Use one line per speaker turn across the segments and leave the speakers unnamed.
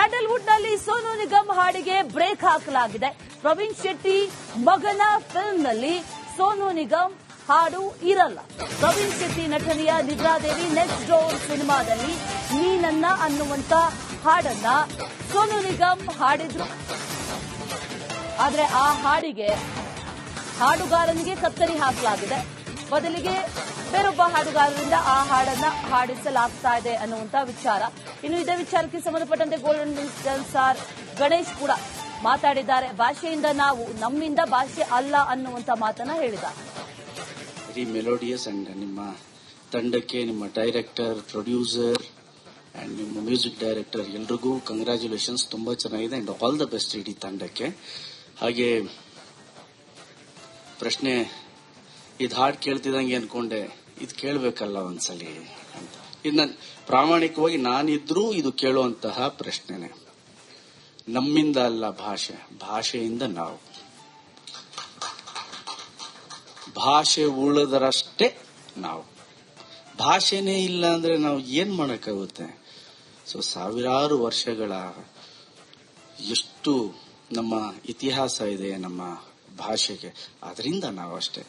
ಸ್ಯಾಂಡಲ್ವುಡ್ನಲ್ಲಿ ಸೋನು ನಿಗಮ್ ಹಾಡಿಗೆ ಬ್ರೇಕ್ ಹಾಕಲಾಗಿದೆ. ಪ್ರವೀಣ್ ಶೆಟ್ಟಿ ಮಗನ ಫಿಲ್ಮ್ನಲ್ಲಿ ಸೋನು ನಿಗಮ್ ಹಾಡು ಇರಲ್ಲ. ಪ್ರವೀಣ್ ಶೆಟ್ಟಿ ನಟನೆಯ ನಿದ್ರಾದೇವಿ ನೆಕ್ಸ್ಟ್ ಡೋರ್ ಸಿನಿಮಾದಲ್ಲಿ ನೀನನ್ನ ಅನ್ನುವಂತ ಹಾಡನ್ನ ಸೋನು ನಿಗಮ್ ಹಾಡಿದ್ರು. ಆದ್ರೆ ಆ ಹಾಡಿಗೆ ಹಾಡುಗಾರನಿಗೆ ಕತ್ತರಿ ಹಾಕಲಾಗಿದೆ. ಬದಲಿಗೆ ಬೇರೊಬ್ಬ ಹಾಡುಗಾರರಿಂದ ಆ ಹಾಡನ್ನ ಹಾಡಿಸಲಾಗ್ತಾ ಇದೆ ಅನ್ನುವಂತ ವಿಚಾರ. ಇನ್ನು ಇದೇ ವಿಚಾರಕ್ಕೆ ಸಂಬಂಧಪಟ್ಟಂತೆ ಗೋಲ್ಡನ್ ಸ್ಟಾರ್ ಗಣೇಶ್ ಕೂಡ ಮಾತಾಡಿದ್ದಾರೆ. ಭಾಷೆಯಿಂದ ನಾವು ನಮ್ಮಿಂದ ಭಾಷೆ ಅಲ್ಲ ಅನ್ನುವಂತ ಮಾತನ್ನ ಹೇಳಿದ್ದಾರೆ.
ವೆರಿ ಮೆಲೋಡಿಯಸ್ ಅಂಡ್ ನಿಮ್ಮ ತಂಡಕ್ಕೆ ನಿಮ್ಮ ಡೈರೆಕ್ಟರ್ ಪ್ರೊಡ್ಯೂಸರ್ ಅಂಡ್ ನಿಮ್ಮ ಮ್ಯೂಸಿಕ್ ಡೈರೆಕ್ಟರ್ ಎಲ್ರಿಗೂ ಕಂಗ್ರ್ಯಾಚುಲೇಷನ್ಸ್ ತುಂಬಾ ಚೆನ್ನಾಗಿದೆ ಅಂಡ್ ಆಲ್ ದ ಬೆಸ್ಟ್ ಇಡೀ ತಂಡಕ್ಕೆ. ಹಾಗೆ ಪ್ರಶ್ನೆ ಇದು ಹಾಡು ಕೇಳ್ತಿದಂಗೆ ಅನ್ಕೊಂಡೆ, ಇದು ಕೇಳಬೇಕಲ್ಲ ಒಂದ್ಸಲಿ ಅಂತ. ಇದು ನನ್, ಪ್ರಾಮಾಣಿಕವಾಗಿ ನಾನಿದ್ರೂ ಇದು ಕೇಳುವಂತಹ ಪ್ರಶ್ನೆನೆ. ನಮ್ಮಿಂದ ಅಲ್ಲ ಭಾಷೆ, ಭಾಷೆಯಿಂದ ನಾವು. ಭಾಷೆ ಉಳಿದರಷ್ಟೇ ನಾವು. ಭಾಷೆನೇ ಇಲ್ಲ ಅಂದ್ರೆ ನಾವು ಏನ್ ಮಾಡಕ್ಕಾಗುತ್ತೆ? ಸೊ, ಸಾವಿರಾರು ವರ್ಷಗಳ ಎಷ್ಟು ನಮ್ಮ ಇತಿಹಾಸ ಇದೆ ನಮ್ಮ ಭಾಷೆಗೆ ಅದರಿಂದ ನಾವು ಅಷ್ಟೇ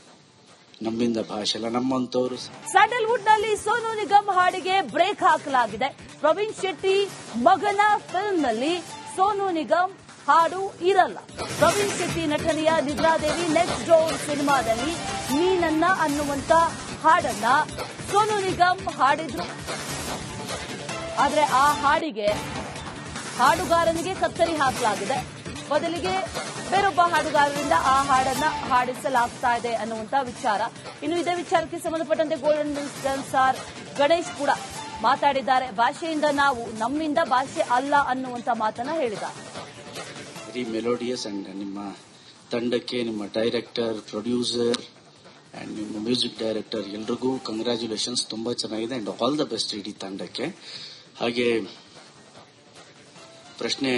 ನಮ್ಮಿಂದ ಭಾಷೆ ಅಲ್ಲ, ನಮ್ಮಂತವರು
ಸ್ಯಾಂಡಲ್ವುಡ್ನಲ್ಲಿ ಸೋನು ನಿಗಮ್ ಹಾಡಿಗೆ ಬ್ರೇಕ್ ಹಾಕಲಾಗಿದೆ. ಪ್ರವೀಣ್ ಶೆಟ್ಟಿ ಮಗನ ಫಿಲ್ಮ್ನಲ್ಲಿ ಸೋನು ನಿಗಮ್ ಹಾಡು ಇರಲ್ಲ. ಪ್ರವೀಣ್ ಶೆಟ್ಟಿ ನಟನೆಯ ನಿದ್ರಾದೇವಿ ನೆಕ್ಸ್ಟ್ ಡೋರ್ ಸಿನಿಮಾದಲ್ಲಿ ನೀನನ್ನ ಅನ್ನುವಂತ ಹಾಡನ್ನ ಸೋನು ನಿಗಮ್ ಹಾಡಿದ್ರು. ಆದ್ರೆ ಆ ಹಾಡಿಗೆ ಹಾಡುಗಾರನಿಗೆ ಕತ್ತರಿ ಹಾಕಲಾಗಿದೆ. ಬದಲಿಗೆ ಬೇರೊಬ್ಬ ಹಾಡುಗಾರರಿಂದ ಆ ಹಾಡನ್ನ ಹಾಡಿಸಲಾಗ್ತಾ ಇದೆ ಅನ್ನುವಂತಹ ವಿಚಾರ. ಇನ್ನು ಇದೇ ವಿಚಾರಕ್ಕೆ ಸಂಬಂಧಪಟ್ಟಂತೆ ಗೋಲ್ಡನ್ ಮಿಲ್ಸ್ ಸ್ಟಾರ್ ಗಣೇಶ್ ಕೂಡ ಮಾತಾಡಿದ್ದಾರೆ. ಭಾಷೆಯಿಂದ ನಾವು ನಮ್ಮಿಂದ ಭಾಷೆ ಅಲ್ಲ ಅನ್ನುವಂತ ಮಾತನ್ನ ಹೇಳಿದ್ದಾರೆ.
ಮೆಲೋಡಿಯಸ್ ಅಂಡ್ ನಿಮ್ಮ ತಂಡಕ್ಕೆ ನಿಮ್ಮ ಡೈರೆಕ್ಟರ್ ಪ್ರೊಡ್ಯೂಸರ್ ಅಂಡ್ ನಿಮ್ಮ ಮ್ಯೂಸಿಕ್ ಡೈರೆಕ್ಟರ್ ಎಲ್ರಿಗೂ ಕಂಗ್ರ್ಯಾಚುಲೇಷನ್ಸ್ ತುಂಬಾ ಚೆನ್ನಾಗಿದೆ ಅಂಡ್ ಆಲ್ ದ ಬೆಸ್ಟ್ ಇಡೀ ತಂಡಕ್ಕೆ. ಹಾಗೆ ಪ್ರಶ್ನೆ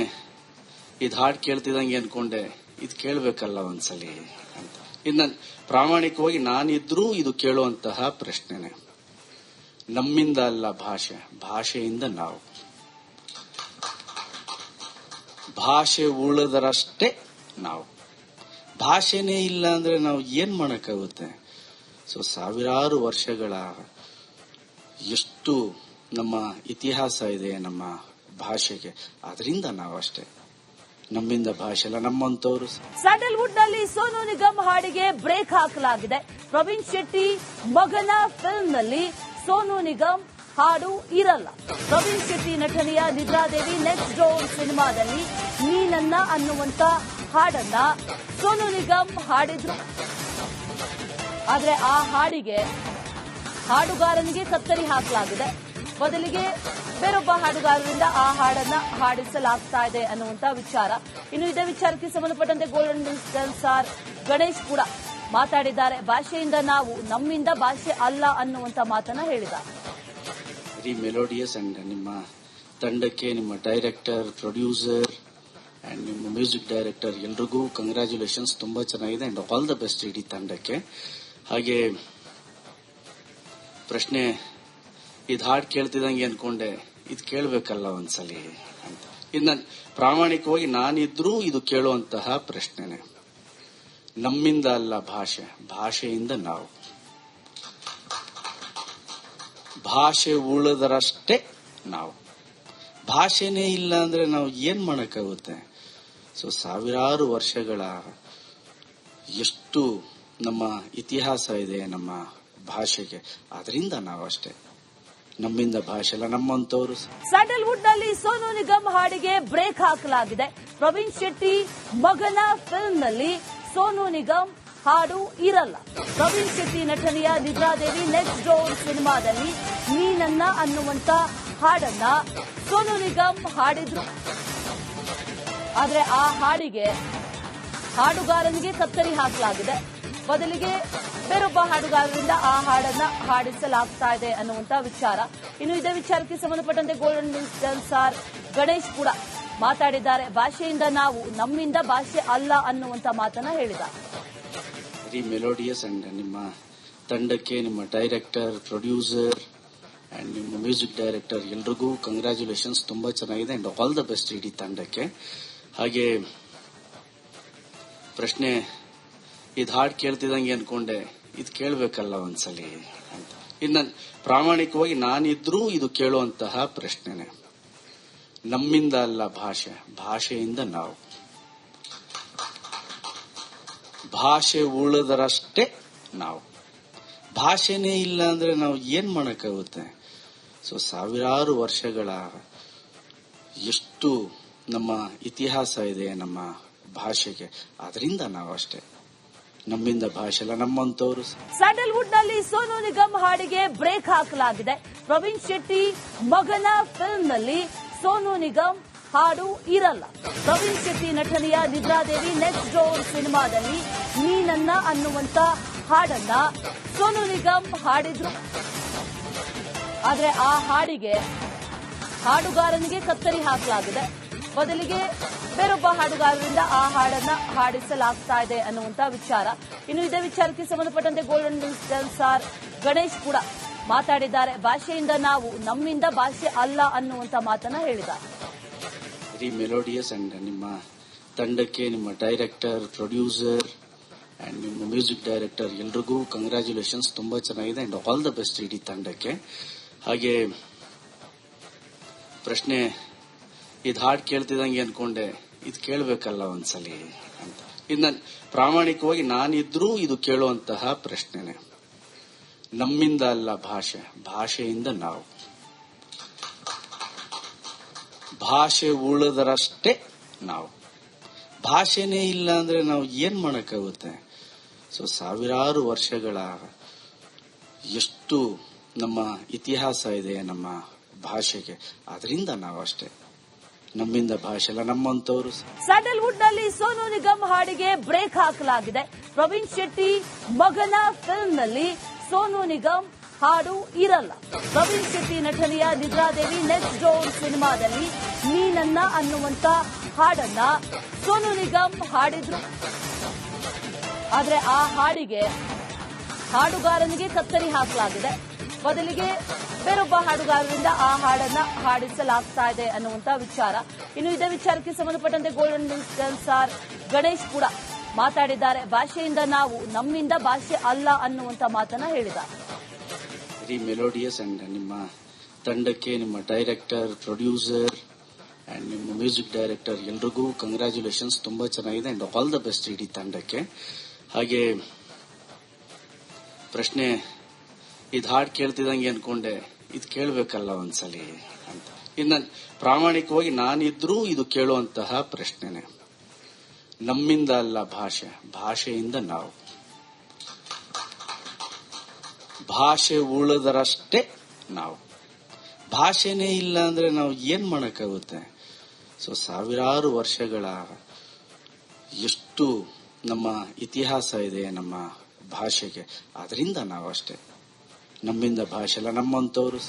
ಇದು ಹಾಡು ಕೇಳ್ತಿದಂಗೆ ಅನ್ಕೊಂಡೆ, ಇದು ಕೇಳಬೇಕಲ್ಲ ಒಂದ್ಸಲಿ ಅಂತ. ಇದು ಪ್ರಾಮಾಣಿಕವಾಗಿ ನಾನಿದ್ರೂ ಇದು ಕೇಳುವಂತಹ ಪ್ರಶ್ನೆನೆ. ನಮ್ಮಿಂದ ಅಲ್ಲ ಭಾಷೆ, ಭಾಷೆಯಿಂದ ನಾವು. ಭಾಷೆ ಉಳಿದರಷ್ಟೇ ನಾವು. ಭಾಷೆನೇ ಇಲ್ಲ ಅಂದ್ರೆ ನಾವು ಏನ್ ಮಾಡಕ್ಕಾಗುತ್ತೆ? ಸೊ, ಸಾವಿರಾರು ವರ್ಷಗಳ ಎಷ್ಟು ನಮ್ಮ ಇತಿಹಾಸ ಇದೆ ನಮ್ಮ ಭಾಷೆಗೆ ಅದರಿಂದ ನಾವು ಅಷ್ಟೇ ನಮ್ಮಿಂದ ಭಾಷೆ ನಮ್ಮಂತವರು
ನಮ್ಮಂತವ್ರು ಸ್ಯಾಂಡಲ್ವುಡ್ನಲ್ಲಿ ಸೋನು ನಿಗಮ್ ಹಾಡಿಗೆ ಬ್ರೇಕ್ ಹಾಕಲಾಗಿದೆ. ಪ್ರವೀಣ್ ಶೆಟ್ಟಿ ಮಗನ ಫಿಲ್ಮ್ನಲ್ಲಿ ಸೋನು ನಿಗಮ್ ಹಾಡು ಇರಲ್ಲ. ಪ್ರವೀಣ್ ಶೆಟ್ಟಿ ನಟನೆಯ ನಿದ್ರಾದೇವಿ ನೆಕ್ಸ್ಟ್ ಡೋರ್ ಸಿನಿಮಾದಲ್ಲಿ ನೀನನ್ನ ಅನ್ನುವಂತ ಹಾಡನ್ನ ಸೋನು ನಿಗಮ್ ಹಾಡಿದ್ರು. ಆದ್ರೆ ಆ ಹಾಡಿಗೆ ಹಾಡುಗಾರನಿಗೆ ಕತ್ತರಿ ಹಾಕಲಾಗಿದೆ. ಬದಲಿಗೆ ಬೇರೊಬ್ಬ ಹಾಡುಗಾರರಿಂದ ಆ ಹಾಡನ್ನ ಹಾಡಿಸಲಾಗ್ತಾ ಇದೆ ಅನ್ನುವಂತ ವಿಚಾರ. ಇನ್ನು ಇದೇ ವಿಚಾರಕ್ಕೆ ಸಂಬಂಧಪಟ್ಟಂತೆ ಗೋಲ್ಡನ್ ಡಿಸ್ಟನ್ಸಾರ್ ಗಣೇಶ್ ಕೂಡ ಮಾತಾಡಿದ್ದಾರೆ. ಭಾಷೆಯಿಂದ ನಾವು ನಮ್ಮಿಂದ ಭಾಷೆ ಅಲ್ಲ ಅನ್ನುವಂತ ಮಾತನ್ನ ಹೇಳಿದ್ದಾರೆ.
ವೆರಿ ಮೆಲೋಡಿಯಸ್ ಅಂಡ್ ನಿಮ್ಮ ತಂಡಕ್ಕೆ ನಿಮ್ಮ ಡೈರೆಕ್ಟರ್ ಪ್ರೊಡ್ಯೂಸರ್ ಅಂಡ್ ನಿಮ್ಮ ಮ್ಯೂಸಿಕ್ ಡೈರೆಕ್ಟರ್ ಎಲ್ರಿಗೂ ಕಂಗ್ರ್ಯಾಚುಲೇಷನ್ಸ್ ತುಂಬಾ ಚೆನ್ನಾಗಿದೆ ಅಂಡ್ ಆಲ್ ದ ಬೆಸ್ಟ್ ಇಡೀ ತಂಡಕ್ಕೆ. ಹಾಗೆ ಪ್ರಶ್ನೆ ಇದು ಹಾಡು ಕೇಳ್ತಿದಂಗೆ ಅನ್ಕೊಂಡೆ, ಇದು ಕೇಳಬೇಕಲ್ಲ ಒಂದ್ಸಲಿ ಅಂತ. ಇದು ಪ್ರಾಮಾಣಿಕವಾಗಿ ನಾನಿದ್ರೂ ಇದು ಕೇಳುವಂತಹ ಪ್ರಶ್ನೆನೆ. ನಮ್ಮಿಂದ ಅಲ್ಲ ಭಾಷೆ, ಭಾಷೆಯಿಂದ ನಾವು. ಭಾಷೆ ಉಳಿದರಷ್ಟೇ ನಾವು. ಭಾಷೆನೇ ಇಲ್ಲ ಅಂದ್ರೆ ನಾವು ಏನ್ ಮಾಡಕ್ಕಾಗುತ್ತೆ? ಸೊ, ಸಾವಿರಾರು ವರ್ಷಗಳ ಎಷ್ಟು ನಮ್ಮ ಇತಿಹಾಸ ಇದೆ ನಮ್ಮ ಭಾಷೆಗೆ. ಅದರಿಂದ ನಾವು ಅಷ್ಟೇ ನಮ್ಮಿಂದ ಭಾಷೆ ನಮ್ಮಂತವರು
ಸ್ಯಾಂಡಲ್ವುಡ್ನಲ್ಲಿ ಸೋನು ನಿಗಮ್ ಹಾಡಿಗೆ ಬ್ರೇಕ್ ಹಾಕಲಾಗಿದೆ. ಪ್ರವೀಣ್ ಶೆಟ್ಟಿ ಮಗನ ಫಿಲ್ಮ್ನಲ್ಲಿ ಸೋನು ನಿಗಮ್ ಹಾಡು ಇರಲ್ಲ. ಪ್ರವೀಣ್ ಶೆಟ್ಟಿ ನಟನೆಯ ನಿದ್ರಾದೇವಿ ನೆಕ್ಸ್ಟ್ ಡೋರ್ ಸಿನಿಮಾದಲ್ಲಿ ನೀನನ್ನ ಅನ್ನುವಂತ ಹಾಡನ್ನ ಸೋನು ನಿಗಮ್ ಹಾಡಿದ್ರು. ಆದ್ರೆ ಆ ಹಾಡಿಗೆ ಹಾಡುಗಾರನಿಗೆ ಕತ್ತರಿ ಹಾಕಲಾಗಿದೆ. ಬದಲಿಗೆ ಬೇರೊಬ್ಬ ಹಾಡುಗಾರರಿಂದ ಆ ಹಾಡನ್ನ ಹಾಡಿಸಲಾಗ್ತಾ ಇದೆ ಅನ್ನುವಂತ ವಿಚಾರ. ಇನ್ನು ಇದೇ ವಿಚಾರಕ್ಕೆ ಸಂಬಂಧಪಟ್ಟಂತೆ ಗೋಲ್ಡನ್ ಸ್ಟಾರ್ ಗಣೇಶ್ ಕೂಡ ಮಾತಾಡಿದ್ದಾರೆ. ಭಾಷೆಯಿಂದ ನಾವು, ನಮ್ಮಿಂದ ಭಾಷೆ ಅಲ್ಲ ಅನ್ನುವಂತ ಮಾತನ್ನ ಹೇಳಿದ್ದಾರೆ.
ಮೆಲೋಡಿಯಸ್ ಅಂಡ್ ನಿಮ್ಮ ತಂಡಕ್ಕೆ ನಿಮ್ಮ ಡೈರೆಕ್ಟರ್ ಪ್ರೊಡ್ಯೂಸರ್ ಅಂಡ್ ನಿಮ್ಮ ಮ್ಯೂಸಿಕ್ ಡೈರೆಕ್ಟರ್ ಎಲ್ರಿಗೂ ಕಂಗ್ರ್ಯಾಚುಲೇಷನ್ಸ್ ತುಂಬಾ ಚೆನ್ನಾಗಿದೆ ಅಂಡ್ ಆಲ್ ದ ಬೆಸ್ಟ್ ಇಡೀ ತಂಡಕ್ಕೆ. ಹಾಗೆ ಪ್ರಶ್ನೆ ಇದು ಹಾಡು ಕೇಳ್ತಿದಂಗೆ ಅನ್ಕೊಂಡೆ, ಇದು ಕೇಳಬೇಕಲ್ಲ ಒಂದ್ಸಲಿ ಅಂತ. ಇನ್ನು ಪ್ರಾಮಾಣಿಕವಾಗಿ ನಾನಿದ್ರೂ ಇದು ಕೇಳುವಂತಹ ಪ್ರಶ್ನೆನೆ. ನಮ್ಮಿಂದ ಅಲ್ಲ ಭಾಷೆ, ಭಾಷೆಯಿಂದ ನಾವು. ಭಾಷೆ ಉಳಿದರಷ್ಟೇ ನಾವು. ಭಾಷೆನೇ ಇಲ್ಲ ಅಂದ್ರೆ ನಾವು ಏನ್ ಮಾಡಕ್ಕಾಗುತ್ತೆ? ಸೊ ಸಾವಿರಾರು ವರ್ಷಗಳ ಎಷ್ಟು ನಮ್ಮ ಇತಿಹಾಸ ಇದೆ ನಮ್ಮ ಭಾಷೆಗೆ ಅದರಿಂದ ನಾವು ಅಷ್ಟೇ ನಮ್ಮಿಂದ ಭಾಷೆ ನಮ್ಮಂತವರು
ಸ್ಯಾಂಡಲ್ವುಡ್ನಲ್ಲಿ ಸೋನು ನಿಗಮ್ ಹಾಡಿಗೆ ಬ್ರೇಕ್ ಹಾಕಲಾಗಿದೆ. ಪ್ರವೀಣ್ ಶೆಟ್ಟಿ ಮಗನ ಫಿಲ್ಮ್ನಲ್ಲಿ ಸೋನು ನಿಗಮ್ ಹಾಡು ಇರಲ್ಲ. ಪ್ರವೀಣ್ ಶೆಟ್ಟಿ ನಟನೆಯ ನಿದ್ರಾದೇವಿ ನೆಕ್ಸ್ಟ್ ಡೋರ್ ಸಿನಿಮಾದಲ್ಲಿ ನೀನನ್ನ ಅನ್ನುವಂತ ಹಾಡನ್ನ ಸೋನು ನಿಗಮ್ ಹಾಡಿದ್ರು. ಆದ್ರೆ ಆ ಹಾಡಿಗೆ ಹಾಡುಗಾರನಿಗೆ ಕತ್ತರಿ ಹಾಕಲಾಗಿದೆ. ಬದಲಿಗೆ ಬೇರೊಬ್ಬ ಹಾಡುಗಾರರಿಂದ ಆ ಹಾಡನ್ನ ಹಾಡಿಸಲಾಗ್ತಾ ಇದೆ ಅನ್ನುವಂತ ವಿಚಾರ. ಇನ್ನು ಇದೇ ವಿಚಾರಕ್ಕೆ ಸಂಬಂಧಪಟ್ಟಂತೆ ಗೋಲ್ಡನ್ ಸ್ಟಾರ್ ಗಣೇಶ್ ಕೂಡ ಮಾತಾಡಿದ್ದಾರೆ. ಭಾಷೆಯಿಂದ ನಾವು ನಮ್ಮಿಂದ ಭಾಷೆ ಅಲ್ಲ ಅನ್ನುವಂತ ಮಾತನ್ನ ಹೇಳಿದ್ದಾರೆ.
ಮೆಲೋಡಿಯಸ್ ಅಂಡ್ ನಿಮ್ಮ ತಂಡಕ್ಕೆ ನಿಮ್ಮ ಡೈರೆಕ್ಟರ್ ಪ್ರೊಡ್ಯೂಸರ್ ಅಂಡ್ ನಿಮ್ಮ ಮ್ಯೂಸಿಕ್ ಡೈರೆಕ್ಟರ್ ಎಲ್ರಿಗೂ ಕಂಗ್ರ್ಯಾಚುಲೇಷನ್ಸ್ ತುಂಬಾ ಚೆನ್ನಾಗಿದೆ ಅಂಡ್ ಆಲ್ ದ ಬೆಸ್ಟ್ ಇಡೀ ತಂಡಕ್ಕೆ. ಹಾಗೆ ಪ್ರಶ್ನೆ ಇದು ಹಾಡು ಕೇಳ್ತಿದಂಗೆ ಅನ್ಕೊಂಡೆ, ಇದು ಕೇಳಬೇಕಲ್ಲ ಒಂದ್ಸಲಿ ಅಂತ. ಇನ್ನು ಪ್ರಾಮಾಣಿಕವಾಗಿ ನಾನಿದ್ರೂ ಇದು ಕೇಳುವಂತಹ ಪ್ರಶ್ನೆನೆ. ನಮ್ಮಿಂದ ಅಲ್ಲ ಭಾಷೆ, ಭಾಷೆಯಿಂದ ನಾವು. ಭಾಷೆ ಉಳಿದರಷ್ಟೇ ನಾವು. ಭಾಷೆನೇ ಇಲ್ಲ ಅಂದ್ರೆ ನಾವು ಏನ್ ಮಾಡಕ್ಕಾಗುತ್ತೆ? ಸೊ, ಸಾವಿರಾರು ವರ್ಷಗಳ ಎಷ್ಟು ನಮ್ಮ ಇತಿಹಾಸ ಇದೆ ನಮ್ಮ ಭಾಷೆಗೆ ಅದರಿಂದ ನಾವು ಅಷ್ಟೇ ನಮ್ಮಿಂದ ಭಾಷೆ ಅಲ್ಲ ನಮ್ಮಂತವರು
ಸ್ಯಾಂಡಲ್ವುಡ್ನಲ್ಲಿ ಸೋನು ನಿಗಮ್ ಹಾಡಿಗೆ ಬ್ರೇಕ್ ಹಾಕಲಾಗಿದೆ. ಪ್ರವೀಣ್ ಶೆಟ್ಟಿ ಮಗನ ಫಿಲ್ಮ್ನಲ್ಲಿ ಸೋನು ನಿಗಮ್ ಹಾಡು ಇರಲ್ಲ. ಪ್ರವೀಣ್ ಶೆಟ್ಟಿ ನಟನೆಯ ನಿದ್ರಾದೇವಿ ನೆಕ್ಸ್ಟ್ ಡೋರ್ ಸಿನಿಮಾದಲ್ಲಿ ನೀನನ್ನ ಅನ್ನುವಂತ ಹಾಡನ್ನ ಸೋನು ನಿಗಮ್ ಹಾಡಿದ್ರು. ಆದ್ರೆ ಆ ಹಾಡಿಗೆ ಹಾಡುಗಾರನಿಗೆ ಕತ್ತರಿ ಹಾಕಲಾಗಿದೆ. ಬದಲಿಗೆ ಬೇರೊಬ್ಬ ಹಾಡುಗಾರರಿಂದ ಆ ಹಾಡನ್ನ ಹಾಡಿಸಲಾಗ್ತಾ ಇದೆ ಅನ್ನುವಂತಹ ವಿಚಾರ. ಇನ್ನು ಇದೇ ವಿಚಾರಕ್ಕೆ ಸಂಬಂಧಪಟ್ಟಂತೆ ಗೋಲ್ಡನ್ ಸಾರ್ ಗಣೇಶ್ ಕೂಡ ಮಾತಾಡಿದ್ದಾರೆ. ಭಾಷೆಯಿಂದ ನಾವು ನಮ್ಮಿಂದ ಭಾಷೆ ಅಲ್ಲ ಅನ್ನುವಂತ ಮಾತನ್ನ ಹೇಳಿದ್ದಾರೆ.
ವೆರಿ ಮೆಲೋಡಿಯಸ್ ಅಂಡ್ ನಿಮ್ಮ ತಂಡಕ್ಕೆ ನಿಮ್ಮ ಡೈರೆಕ್ಟರ್ ಪ್ರೊಡ್ಯೂಸರ್ ಅಂಡ್ ನಿಮ್ಮ ಮ್ಯೂಸಿಕ್ ಡೈರೆಕ್ಟರ್ ಎಲ್ರಿಗೂ ಕಂಗ್ರ್ಯಾಚುಲೇಷನ್ಸ್ ತುಂಬಾ ಚೆನ್ನಾಗಿದೆ ಅಂಡ್ ಆಲ್ ದ ಬೆಸ್ಟ್ ಇಡೀ ತಂಡಕ್ಕೆ. ಹಾಗೆ ಪ್ರಶ್ನೆ ಇದು ಹಾಡು ಕೇಳ್ತಿದಂಗೆ ಅನ್ಕೊಂಡೆ, ಇದು ಕೇಳಬೇಕಲ್ಲ ಒಂದ್ಸಲಿ ಅಂತ. ಇನ್ನು ಪ್ರಾಮಾಣಿಕವಾಗಿ ನಾನಿದ್ರೂ ಇದು ಕೇಳುವಂತಹ ಪ್ರಶ್ನೆನೆ. ನಮ್ಮಿಂದ ಅಲ್ಲ ಭಾಷೆ, ಭಾಷೆಯಿಂದ ನಾವು. ಭಾಷೆ ಉಳಿದರಷ್ಟೇ ನಾವು. ಭಾಷೆನೇ ಇಲ್ಲ ಅಂದ್ರೆ ನಾವು ಏನ್ ಮಾಡಕ್ಕಾಗುತ್ತೆ? ಸೊ, ಸಾವಿರಾರು ವರ್ಷಗಳ ಎಷ್ಟು ನಮ್ಮ ಇತಿಹಾಸ ಇದೆ ನಮ್ಮ ಭಾಷೆಗೆ. ಅದರಿಂದ ನಾವು ಅಷ್ಟೇ ನಮ್ಮಿಂದ ಭಾಷೆ ಅಲ್ಲ ನಮ್ಮಂತವ್ರು